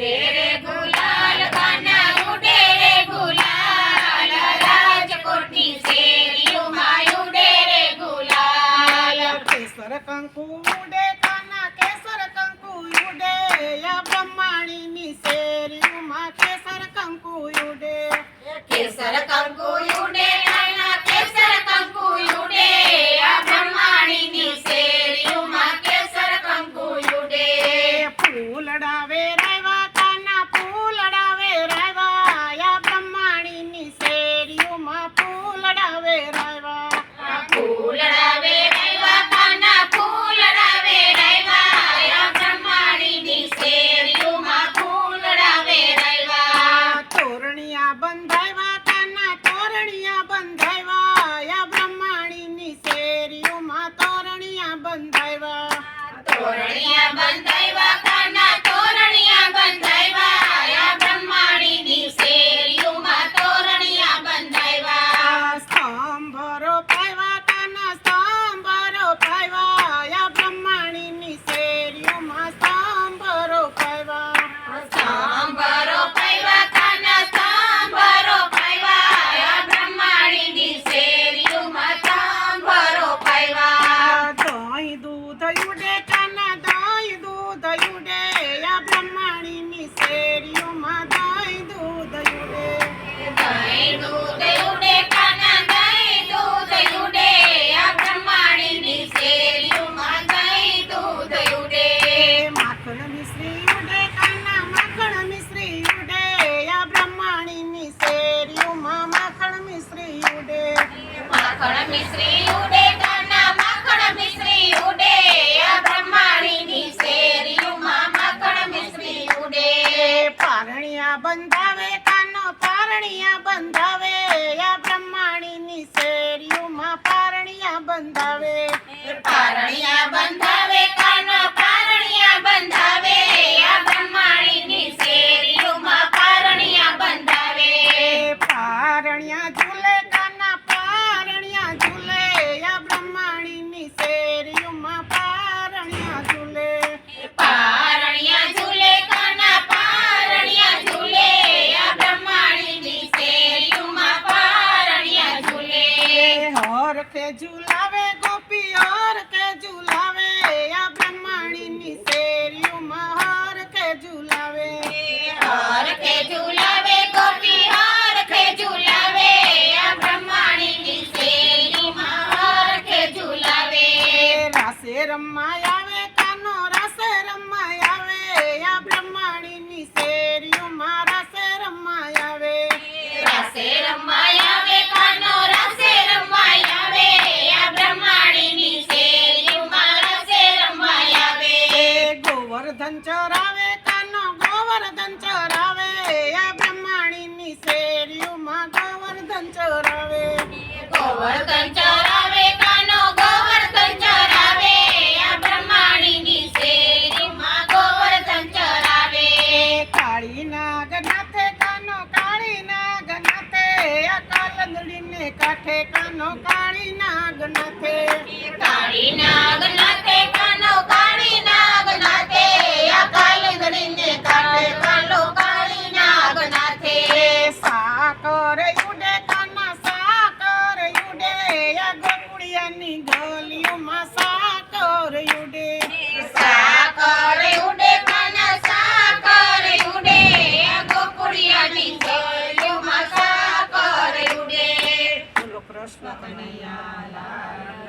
డేరే గులాల కన్నాయు డేరే గులాల రాజకోటి సేరియు మాయు డేరే గులాల. కేసర కంకు ఉడే కన్న కేసర కంకు ఉడే యా బ్రహ్మాణిని సేరియు మా కేసర కంకు ఉడే కేసర కంకు ఉడే તોરણિયા બંધાવ્યા કાના તોરણિયા બંધાવ્યા યા બ્રહ્માણીની શેરીઓમાં તોરણિયા બંધાવ્યા તોરણિયા બંધાવ્યા દૂધ ઉડે યા બ્રહ્માણીની શેરીઓમાં દહીં દૂધ ઉડે. દહીં દૂધ ઉડે કાના દહીં દૂધ ઉડે આ બ્રહ્માણીની શેરીઓમાં દહીં દૂધ ઉડે. માખણ મિશ્રી ઉડે કાના માખણ મિશ્રી ઉડે યા બ્રહ્માણીની શેરીઓમાં માખણ મિશ્રી ઉડે. માખણ મિશ્રી પારણિયા બંધાવે કાનો પારણિયા બંધાવે. યા બ્રહ્માણીની શેરીઓમાં પારણિયા બંધાવે. પારણિયા I do love it. ચરાવે કાનો ગોવર્ધન ચરાવે. યા બ્રહ્માણીની શેરીઓમાં ગોવર્ધન ચરાવે. ગોવર્ધન ચરાવે કાનો ગોવર્ધન ચરાવે. આ બ્રહ્માણીની શેરીમાં ગોવર્ધન ચરાવે. કાળી નાગ નાથે કાનો કાળી નાગ નાથે આ કાલંદડીને કાઠે કાનો કાળી નાગ નાથે કાળી નાગ નાથે કૃષ્ણ કનૈયા